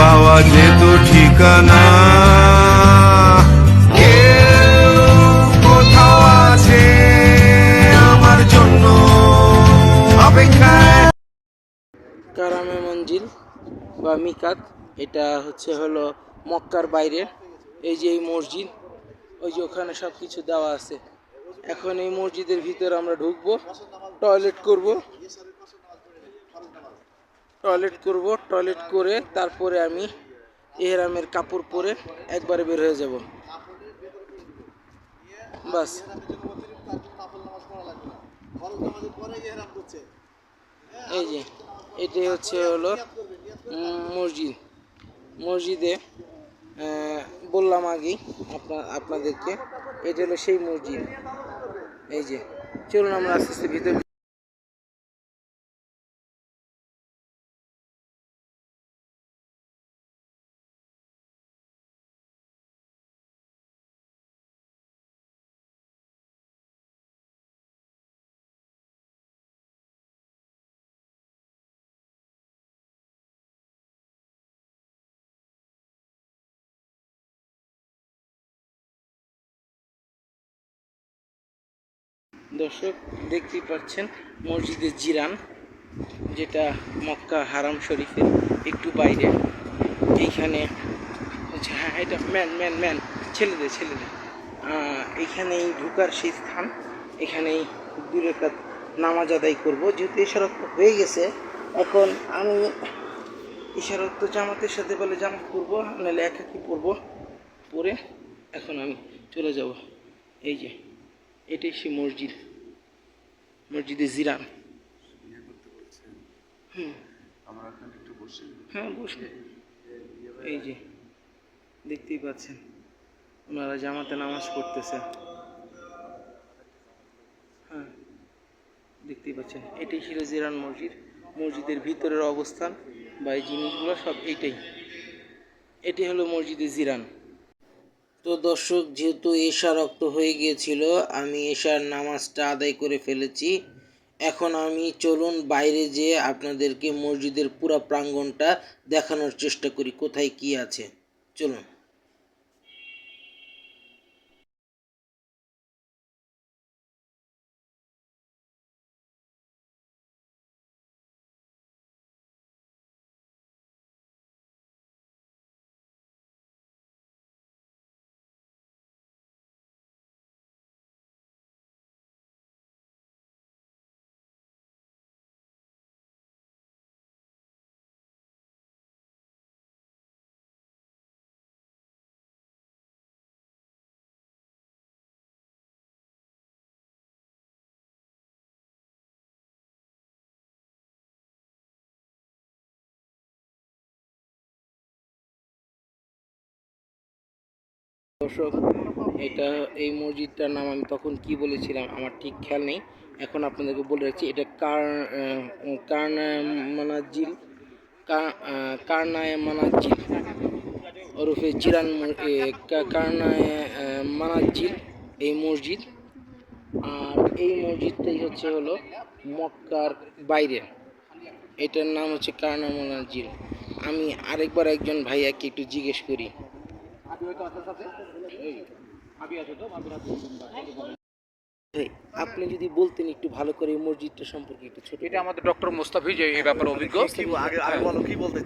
পাওয়া যেত ঠিকানা। আছে আমার জন্য কারামে মঞ্জিল বা মিকাত, এটা হচ্ছে হলো মক্কার বাইরে। এই যে এই মসজিদ, ওই যে ওখানে সব কিছু দেওয়া আছে। এখন এই মসজিদের ভিতরে আমরা ঢুকবো, টয়লেট করব। টয়লেট করব, টয়লেট করে তারপরে আমি এহরামের কাপড় পরে একবারে বের হয়ে যাব। বাস। এই যে, এটাই হচ্ছে হলো মসজিদ। মসজিদে বললাম আগেই আপনার আপনাদেরকে, এটা হলো সেই মসজিদ। এই যে, চলুন আমরা আস্তে আস্তে ভিতরে দর্শক দেখতেই পাচ্ছেন মসজিদে জিরান যেটা মক্কা হারাম শরীফের একটু বাইরে। এইখানে আচ্ছা, হ্যাঁ এটা ম্যান ম্যান ম্যান ছেলেদের ছেলেদের এইখানেই ঢুকার সেই স্থান। এখানেই দূরে নামাজ আদায় করব। যেহেতু এশারত হয়ে গেছে এখন আমি ইশারত তো জামাতের সাথে বলে জামাত করব নাহলে একাকি পড়ব। পরে এখন আমি চলে যাব। এই যে এটাই সে মসজিদ। মসজিদে জিরান হ্যাঁ বসে এই যে, দেখতেই পাচ্ছেন। ওনারা জামাতে নামাজ পড়তেছে। হ্যাঁ দেখতেই পাচ্ছেন। এটাই ছিল জিরান মসজিদ। মসজিদের ভিতরের অবস্থান বা এই জিনিসগুলো সব এইটাই এটি হলো মসজিদে জিরান। তো দর্শক, যেহেতু এশা রক্ত হয়ে গিয়েছিল, আমি এশার নামাজটা আদায় করে ফেলেছি। এখন আমি চলুন বাইরে যেয়ে আপনাদেরকে মসজিদের পুরা প্রাঙ্গণটা দেখানোর চেষ্টা করি, কোথায় কি আছে। চলুন। দর্শক এটা এই মসজিদটার নাম আমি তখন কি বলেছিলাম আমার ঠিক খেয়াল নেই। এখন আপনাদেরকে বলে রাখছি এটা কার কারনায় মানাজিল কারনায় মানাজিল ওরফে জিরান ম- এ, কারনায় মানাজিল এই মসজিদ। আর এই মসজিদটাই হচ্ছে হলো মক্কার বাইরে। এটার নাম হচ্ছে কারনা মানাজিল আমি আরেকবার একজন ভাইয়াকে একটু জিজ্ঞেস করি আপনি যদি বলতেন একটু ভালো করে এই মসজিদটা সম্পর্কে একটু ছোট এটা আমাদের ডক্টর মোস্তাফিজ এই ব্যাপারে অভিজ্ঞ। কি আগে আগে বলো কি বলতে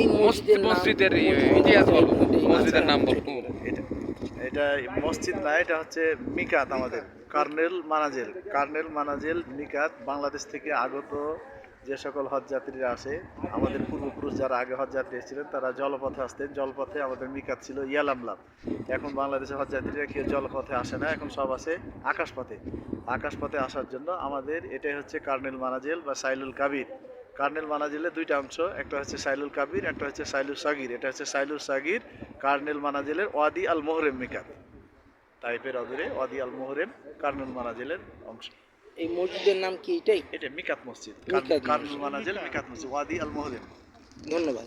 এই মসজিদের মসজিদের ইতিহাস মসজিদের নাম বলব এটা এটা মসজিদ না এটা হচ্ছে মিকাত আমাদের। কার্নেল মানাজেল। কার্নেল মানাজেল মিকাত বাংলাদেশ থেকে আগত যে সকল হজ যাত্রীরা আসে, আমাদের পূর্বপুরুষ যারা আগে হজ যাত্রী এসেছিলেন, তারা জলপথে আসতেন। জলপথে আমাদের মিকাত ছিল ইয়ালামলাম। এখন বাংলাদেশের হজ যাত্রীরা কেউ জলপথে আসে না, এখন সব আসে আকাশপথে। আকাশপথে আসার জন্য আমাদের এটাই হচ্ছে কার্নেল মানাজেল বা সাইলুল কাবির। কার্নেল মানাজেলের দুইটা অংশ, একটা হচ্ছে সাইলুল কাবির, একটা হচ্ছে সাইলুল সাগির। এটা হচ্ছে সাইলুল সাগির, কার্নেল মানাজেলের ওয়াদি আল মোহরেম মিকাত। টাইপের অদূরে ওয়াদি আল মোহরেম, কার্নেল মানাজেলের অংশ। এই মসজিদের নাম কি এটাই? এটা মিকাত মসজিদ। মানাজেল মিকাত মসজিদ। ওয়াদি আল মোহরেম ধন্যবাদ।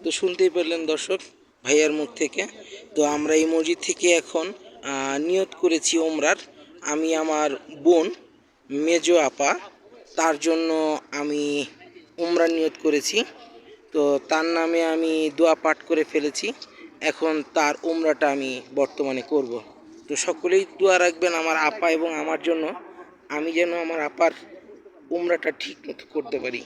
তো শুনতেই পেলেন দর্শক ভাইয়ার মুখ থেকে। তো আমরা এই মসজিদ থেকে এখন নিয়ত করেছি ওমরার। আমি আমার বোন মেজো আপা তার জন্য আমি উমরার নিয়ত করেছি। তো তার নামে আমি দোয়া পাঠ করে ফেলেছি। এখন তার উমরাটা আমি বর্তমানে করব। তো সকলেই দোয়া রাখবেন আমার আপা এবং আমার জন্য। আমি যেন আমার আপার উমরাটা ঠিক মতো করতে পারি।